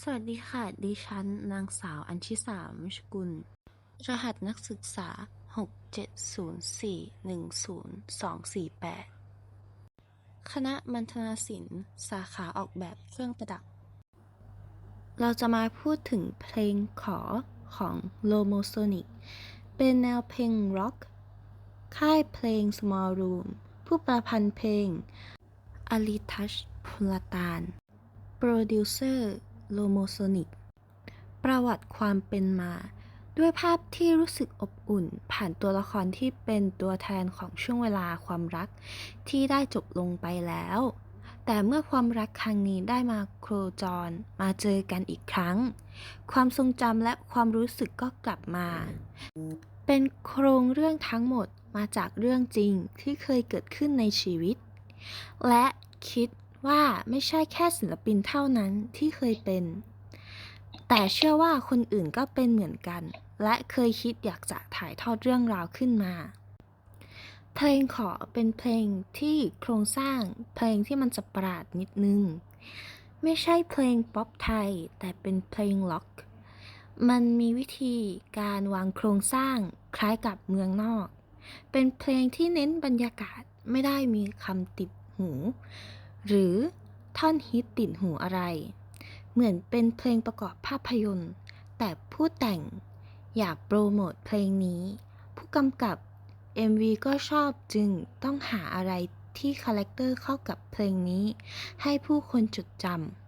สวัสดีค่ะ ดิฉัน นางสาว อัญชิสามชกุล รหัสนักศึกษา 670410248 คณะมัณฑนาศิลป์ สาขาออกแบบเครื่องประดับ เราจะมาพูดถึงเพลงขอของ Lomosonic เป็นแนวเพลงร็อก ค่ายเพลง Small Room ผู้ประพันธ์เพลงอลิทัชพลตาน โปรดิวเซอร์ โลโมโซนิก ประวัติความเป็นมา ด้วยภาพที่รู้สึกอบอุ่น ผ่านตัวละครที่เป็นตัวแทนของช่วงเวลาความรักที่ได้จบลงไปแล้ว แต่เมื่อความรักครั้งนี้ได้มาโครจร มาเจอกันอีกครั้ง ความทรงจำและความรู้สึกก็กลับมา เป็นโครงเรื่องทั้งหมดมาจากเรื่องจริงที่เคยเกิดขึ้นในชีวิต และคิด ว่าไม่ใช่แค่ศิลปินเท่านั้นที่เคยเป็น แต่เชื่อว่าคนอื่นก็เป็นเหมือนกัน และเคยคิดอยากจะถ่ายทอดเรื่องราวขึ้นมา เพลงขอเป็นเพลงที่โครงสร้างเพลงที่มันจะประหลาดนิดนึง ไม่ใช่เพลงป๊อปไทย แต่เป็นเพลงล็อก มันมีวิธีการวางโครงสร้างคล้ายกับเมืองนอก เป็นเพลงที่เน้นบรรยากาศไม่ได้มีคำติดหู หรือท่อนฮิตติดหูอะไร เหมือนเป็นเพลงประกอบภาพยนตร์ แต่ผู้แต่งอยากโปรโมทเพลงนี้ ผู้กำกับ MV ก็ชอบจึงต้องหาอะไรที่คาแรคเตอร์เข้ากับเพลงนี้ ให้ผู้คนจดจำ